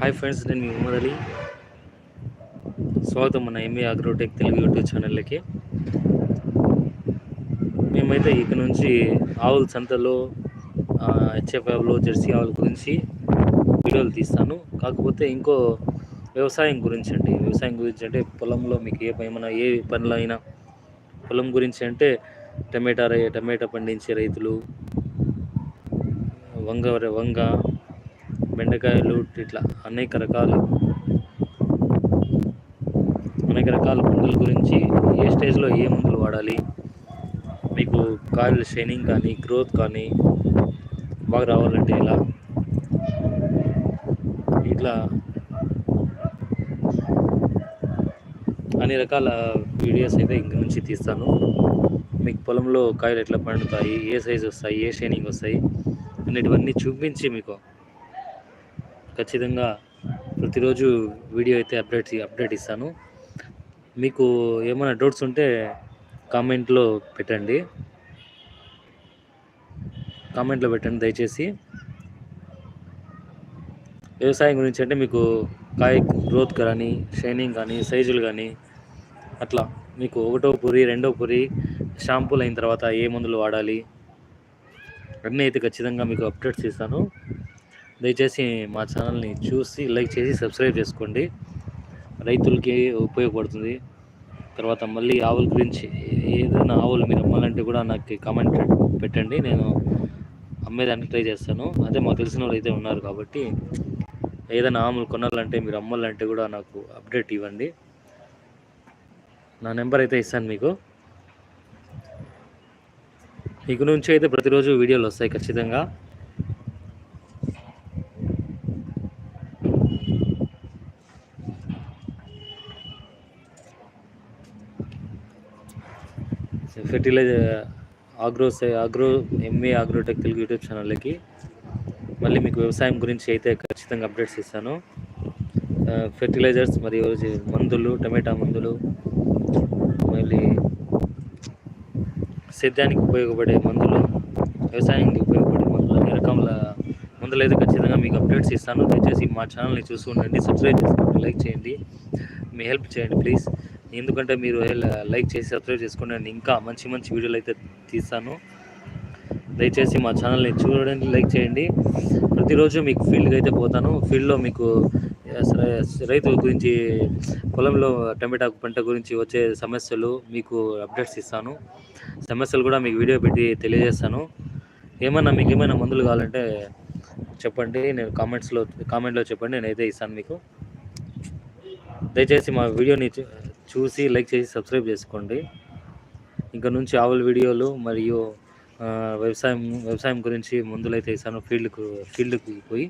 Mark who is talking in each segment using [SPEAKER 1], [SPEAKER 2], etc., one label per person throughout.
[SPEAKER 1] Hi friends నేను మీ మొహమ్మద్ అలీ. స్వాగతం మన ఎంఏ అగ్రోటెక్ తెలుగు యూట్యూబ్ ఛానల్కి మేమైతే ఇక నుంచి ఆవుల సంతలో హెచ్ఎఫ్ఎఫ్లో జెర్సీ ఆవుల గురించి వీడియోలు తీస్తాను. కాకపోతే ఇంకో వ్యవసాయం గురించి అండి. వ్యవసాయం గురించి అంటే పొలంలో మీకు ఏ ఏమైనా ఏ పనులు అయినా పొలం గురించి అంటే టమాటా టమేటా టమాటా పండించే రైతులు వంగ వంగ బెండకాయలు ఇట్లా అనేక రకాల అనేక రకాల మందుల గురించి ఏ స్టేజ్లో ఏ మందులు వాడాలి మీకు కాయలు షైనింగ్ కానీ గ్రోత్ కానీ బాగా రావాలంటే ఇలా ఇట్లా అన్ని రకాల వీడియోస్ అయితే ఇంక నుంచి తీస్తాను. మీకు పొలంలో కాయలు ఎట్లా పండుతాయి ఏ సైజ్ వస్తాయి ఏ షైనింగ్ వస్తాయి అనేటివన్నీ చూపించి మీకు ఖచ్చితంగా ప్రతిరోజు వీడియో అయితే అప్డేట్ అప్డేట్ ఇస్తాను. మీకు ఏమైనా డౌట్స్ ఉంటే కామెంట్లో పెట్టండి. కామెంట్లో పెట్టండి దయచేసి. వ్యవసాయం గురించి అంటే మీకు కాయ గ్రోత్ కానీ షైనింగ్ కానీ సైజులు కానీ అట్లా మీకు ఒకటో పురి రెండో పురి షాంపూలు అయిన తర్వాత ఏ మందులు వాడాలి అన్నీ అయితే ఖచ్చితంగా మీకు అప్డేట్స్ ఇస్తాను. దయచేసి మా ఛానల్ని చూసి లైక్ చేసి సబ్స్క్రైబ్ చేసుకోండి. రైతులకి ఉపయోగపడుతుంది. తర్వాత మళ్ళీ ఆవుల గురించి ఏదైనా ఆవులు మీరు అమ్మాలంటే కూడా నాకు కామెంట్ పెట్టండి. నేను అమ్మేదానికి ట్రై చేస్తాను. అదే మాకు తెలిసిన వాళ్ళు అయితే ఉన్నారు కాబట్టి ఏదైనా ఆవులు కొనాలంటే మీరు అమ్మాలంటే కూడా నాకు అప్డేట్ ఇవ్వండి. నా నెంబర్ అయితే ఇస్తాను మీకు. ఇక నుంచి అయితే ప్రతిరోజు వీడియోలు వస్తాయి ఖచ్చితంగా. Fertilizer agro agro MA agrotech Telugu YouTube ఛానల్కి మళ్ళీ మీకు వ్యవసాయం గురించి అయితే ఖచ్చితంగా అప్డేట్స్ ఇస్తాను. ఫెర్టిలైజర్స్ మరియు మందులు టమాటా మందులు మళ్ళీ సేద్యానికి ఉపయోగపడే మందులు వ్యవసాయానికి ఉపయోగపడే మందులు అన్ని రకముల మందులు అయితే ఖచ్చితంగా మీకు అప్డేట్స్ ఇస్తాను. దయచేసి మా ఛానల్ని చూస్తూ ఉండండి సబ్స్క్రైబ్ చేసుకోండి లైక్ చేయండి. మీ హెల్ప్ చేయండి ప్లీజ్. ఎందుకంటే మీరు లైక్ చేసి సబ్స్క్రైబ్ చేసుకోండి నేను ఇంకా మంచి మంచి వీడియోలు అయితే తీస్తాను. దయచేసి మా ఛానల్ని చూడండి లైక్ చేయండి. ప్రతిరోజు మీకు ఫీల్డ్కి అయితే పోతాను. ఫీల్డ్లో మీకు రైతు గురించి పొలంలో టమాటా పంట గురించి వచ్చే సమస్యలు మీకు అప్డేట్స్ ఇస్తాను. సమస్యలు కూడా మీకు వీడియో పెట్టి తెలియజేస్తాను. ఏమన్నా మీకు ఏమైనా మందులు కావాలంటే చెప్పండి. నేను కామెంట్స్లో కామెంట్లో చెప్పండి. నేనైతే ఇస్తాను మీకు. దయచేసి మా వీడియోని చూ- చూసి లైక్ చేసి సబ్స్క్రైబ్ చేసుకోండి. ఇంకా నుంచి ఆవుల వీడియోలు మరియు వ్యవసాయం వ్యవసాయం గురించి మందులు అయితే ఇస్తాను ఫీల్డ్కు ఫీల్డ్కి పోయి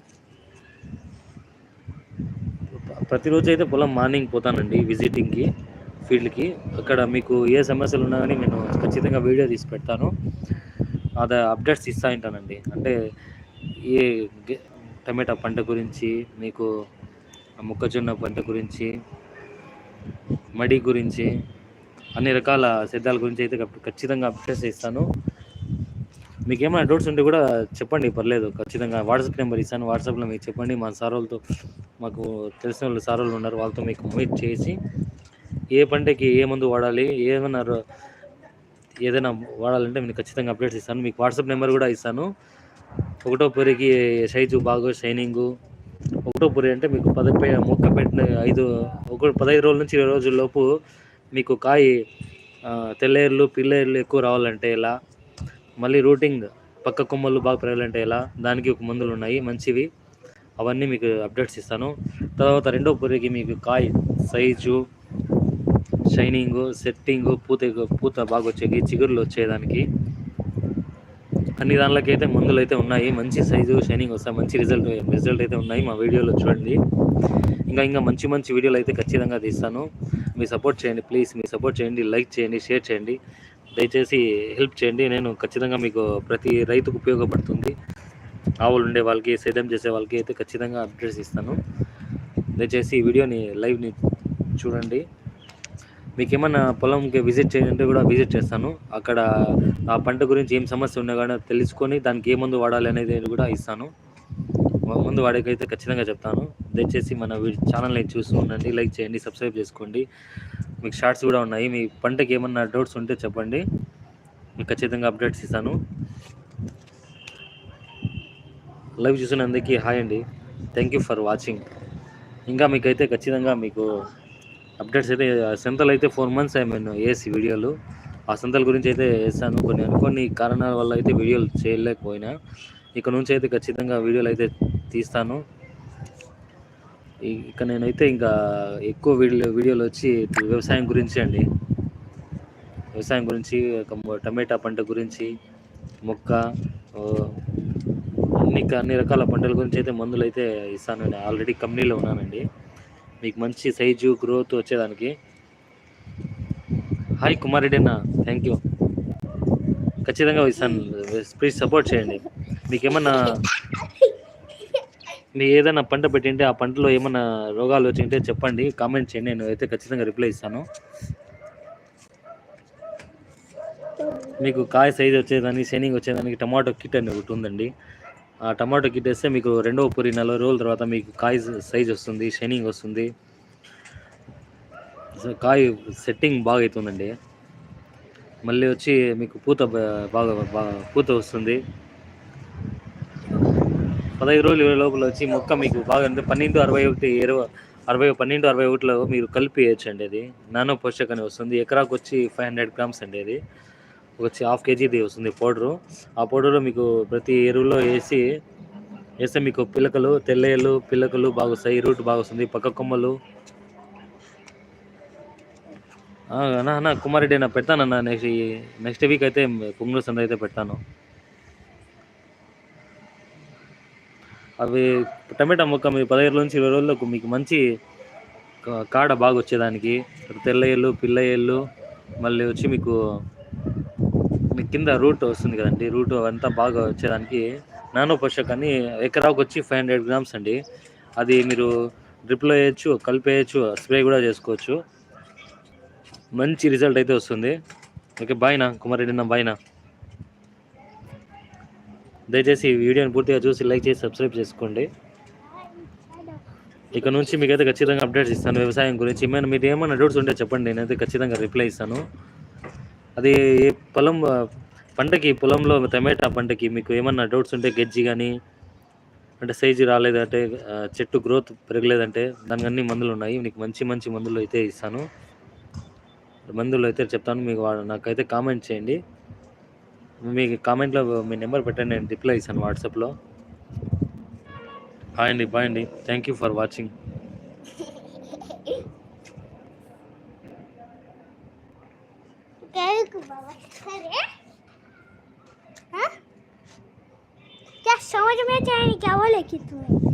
[SPEAKER 1] ప్రతిరోజు అయితే పొలం మార్నింగ్ పోతానండి విజిటింగ్కి ఫీల్డ్కి. అక్కడ మీకు ఏ సమస్యలు ఉన్నా కానీ నేను ఖచ్చితంగా వీడియో తీసి పెడతాను. అది అప్డేట్స్ ఇస్తా ఉంటానండి. అంటే ఏ టమాటా పంట గురించి మీకు మొక్కజొన్న పంట గురించి మడి గురించి అన్ని రకాల సిద్ధాల గురించి అయితే ఖచ్చితంగా అప్డేట్స్ ఇస్తాను. మీకు ఏమైనా డౌట్స్ ఉంటే కూడా చెప్పండి పర్లేదు. ఖచ్చితంగా వాట్సాప్ నెంబర్ ఇస్తాను. వాట్సాప్లో మీకు చెప్పండి. మా సార్ వాళ్ళతో మాకు తెలిసిన వాళ్ళు సార్ వాళ్ళు ఉన్నారు. వాళ్ళతో మీకు మీట్ చేసి ఏ పంటకి ఏ మందు వాడాలి ఏమన్నా ఏదైనా వాడాలంటే నేను ఖచ్చితంగా అప్డేట్స్ ఇస్తాను. మీకు వాట్సాప్ నెంబర్ కూడా ఇస్తాను. ఒకటో పొరికి సైజు బాగా షైనింగు పురి అంటే మీకు పద మొక్క పెట్టిన ఐదు ఒక పదహైదు రోజుల నుంచి ఇరవై రోజుల లోపు మీకు కాయ ఆ, తెల్లేర్లు పిల్లేర్లు ఎక్కువ రావాలంటే ఎలా? మళ్ళీ రూటింగ్ పక్క కొమ్మలు బాగా పెరగాలంటే ఎలా? దానికి ఒక మందులు ఉన్నాయి మంచివి. అవన్నీ మీకు అప్డేట్స్ ఇస్తాను. తర్వాత రెండో పురికి మీకు కాయ సైజు షైనింగ్ సెట్టింగ్ పూత పూత బాగా వచ్చేకి చిగురులు వచ్చేదానికి. అన్ని దానిలోకి అయితే మందులు అయితే ఉన్నాయి. మంచి సైజు షైనింగ్ వస్తాయి మంచి రిజల్ట్ రిజల్ట్ అయితే ఉన్నాయి మా వీడియోలో చూడండి. ఇంకా ఇంకా మంచి మంచి వీడియోలు అయితే ఖచ్చితంగా తీస్తాను. మీ సపోర్ట్ చేయండి ప్లీజ్. మీ సపోర్ట్ చేయండి లైక్ చేయండి షేర్ చేయండి. దయచేసి హెల్ప్ చేయండి. నేను ఖచ్చితంగా మీకు ప్రతి రైతుకు ఉపయోగపడుతుంది. ఆవులు ఉండే వాళ్ళకి సేద్యం చేసే వాళ్ళకి అయితే ఖచ్చితంగా అప్డేట్స్ ఇస్తాను. దయచేసి ఈ వీడియోని లైవ్ని చూడండి. మీకు ఏమన్నా పొలంకి విజిట్ చేయాలంటే కూడా విజిట్ చేస్తాను. అక్కడ ఆ పంట గురించి ఏం సమస్య ఉన్నా కానీ తెలుసుకొని దానికి ఏ మందు వాడాలి అనేది కూడా ఇస్తాను. ముందు వాడికైతే ఖచ్చితంగా చెప్తాను. దయచేసి మన ఛానల్ని చూస్తూ ఉండండి లైక్ చేయండి సబ్స్క్రైబ్ చేసుకోండి. మీకు షార్ట్స్ కూడా ఉన్నాయి. మీ పంటకి ఏమన్నా డౌట్స్ ఉంటే చెప్పండి. మీకు ఖచ్చితంగా అప్డేట్స్ ఇస్తాను. లైవ్ చూసినందుకు హాయ్ అండి. థ్యాంక్ యూ ఫర్ వాచింగ్ ఇంకా మీకైతే ఖచ్చితంగా మీకు అప్డేట్స్ అయితే సంతలు అయితే ఫోర్ మంత్స్ అయ్యి నేను వేసి వీడియోలు. ఆ సంతల గురించి అయితే వేసాను కొన్ని అనుకోని కారణాల వల్ల అయితే వీడియోలు చేయలేకపోయినా. ఇక్కడ నుంచి అయితే ఖచ్చితంగా వీడియోలు అయితే తీస్తాను. ఇక నేనైతే ఇంకా ఎక్కువ వీడియో వీడియోలు వచ్చి వ్యవసాయం గురించి అండి. వ్యవసాయం గురించి టమాటా పంట గురించి మొక్క అన్ని అన్ని రకాల పంటల గురించి అయితే మందులు అయితే ఇస్తాను. నేను ఆల్రెడీ కంపెనీలో ఉన్నానండి. మీకు మంచి సైజు గ్రోత్ వచ్చేదానికి. హాయ్ కుమారెడ్డి అన్న థ్యాంక్ యూ ఖచ్చితంగా ఇస్తాను ప్లీజ్ సపోర్ట్ చేయండి. మీకు ఏమన్నా మీ ఏదైనా పంట పెట్టింటే ఆ పంటలో ఏమన్నా రోగాలు వచ్చింటే చెప్పండి కామెంట్ చేయండి నేను అయితే ఖచ్చితంగా రిప్లై ఇస్తాను. మీకు కాయ సైజ్ వచ్చేదానికి షైనింగ్ వచ్చేదానికి టమాటో కిట్ అని ఒకటి ఉందండి. ఆ టమాటో కిట్ వేస్తే మీకు రెండవ పూరి నలభై రోజుల తర్వాత మీకు కాయ సైజ్ వస్తుంది షైనింగ్ వస్తుంది. కాయ సెట్టింగ్ బాగా అవుతుందండి. మళ్ళీ వచ్చి మీకు పూత బాగా బాగా పూత వస్తుంది. పదహైదు రోజులు ఇరవై లోపల వచ్చి మొక్క మీకు బాగా పన్నెండు అరవై ఒకటి ఇరవై అరవై పన్నెండు అరవై ఒకటిలో మీరు కలిపి వేయచ్చు అండి అది. నానో పోషక్ అని వస్తుంది. ఎకరాకు వచ్చి ఫైవ్ హండ్రెడ్ గ్రామ్స్ అండి అది. వచ్చి హాఫ్ కేజీది వస్తుంది పౌడరు. ఆ పౌడర్లో మీకు ప్రతి ఎరువులో వేసి వేస్తే మీకు పిల్లకలు తెల్లయ్యలు పిల్లకలు బాగా వస్తాయి రూట్ బాగా వస్తుంది పక్క కొమ్మలు. అన్నా అన్న కుమారెడ్డి అన్న పెడతానన్న నెక్స్ట్ నెక్స్ట్ వీక్ అయితే పొంగుల సంద అయితే పెడతాను. అవి టమాటా మొక్క మీ పదహైదు నుంచి ఇరవై రోజులకు మీకు మంచి కా- కాడ బాగా వచ్చేదానికి తెల్లయ్యలు పిల్లయ్యలు మళ్ళీ వచ్చి మీకు కింద రూట్ వస్తుంది కదండి రూట్ అవంతా బాగా వచ్చేదానికి నానో పోషక్ అని ఎకరాకు వచ్చి ఫైవ్ హండ్రెడ్ గ్రామ్స్ అండి. అది మీరు డ్రిప్లో వేయచ్చు కలిపేయచ్చు స్ప్రే కూడా చేసుకోవచ్చు. మంచి రిజల్ట్ అయితే వస్తుంది. ఓకే బాయ్నా కుమారెడ్డి నా. బాయ్నా దయచేసి ఈ వీడియోని పూర్తిగా చూసి లైక్ చేసి సబ్స్క్రైబ్ చేసుకోండి. ఇక నుంచి మీకైతే ఖచ్చితంగా అప్డేట్స్ ఇస్తాను. వ్యవసాయం గురించి ఏమైనా మీరు ఏమైనా డౌట్స్ ఉంటే చెప్పండి నేనైతే ఖచ్చితంగా రిప్లై ఇస్తాను. అది ఏ పొలం పంటకి పొలంలో టమాటా పంటకి మీకు ఏమన్నా డౌట్స్ ఉంటే గెజ్జి కానీ అంటే సైజు రాలేదంటే చెట్టు గ్రోత్ పెరగలేదంటే దానికి అన్ని మందులు ఉన్నాయి. మీకు మంచి మంచి మందులు అయితే ఇస్తాను. మందులు అయితే చెప్తాను. మీకు నాకైతే కామెంట్ చేయండి. మీకు కామెంట్లో మీ నెంబర్ పెట్టండి. నేను రిప్లై ఇస్తాను వాట్సాప్లో. హాయ్ అండి బాయ్ అండి. Thank you for watching
[SPEAKER 2] keep também. Tudo.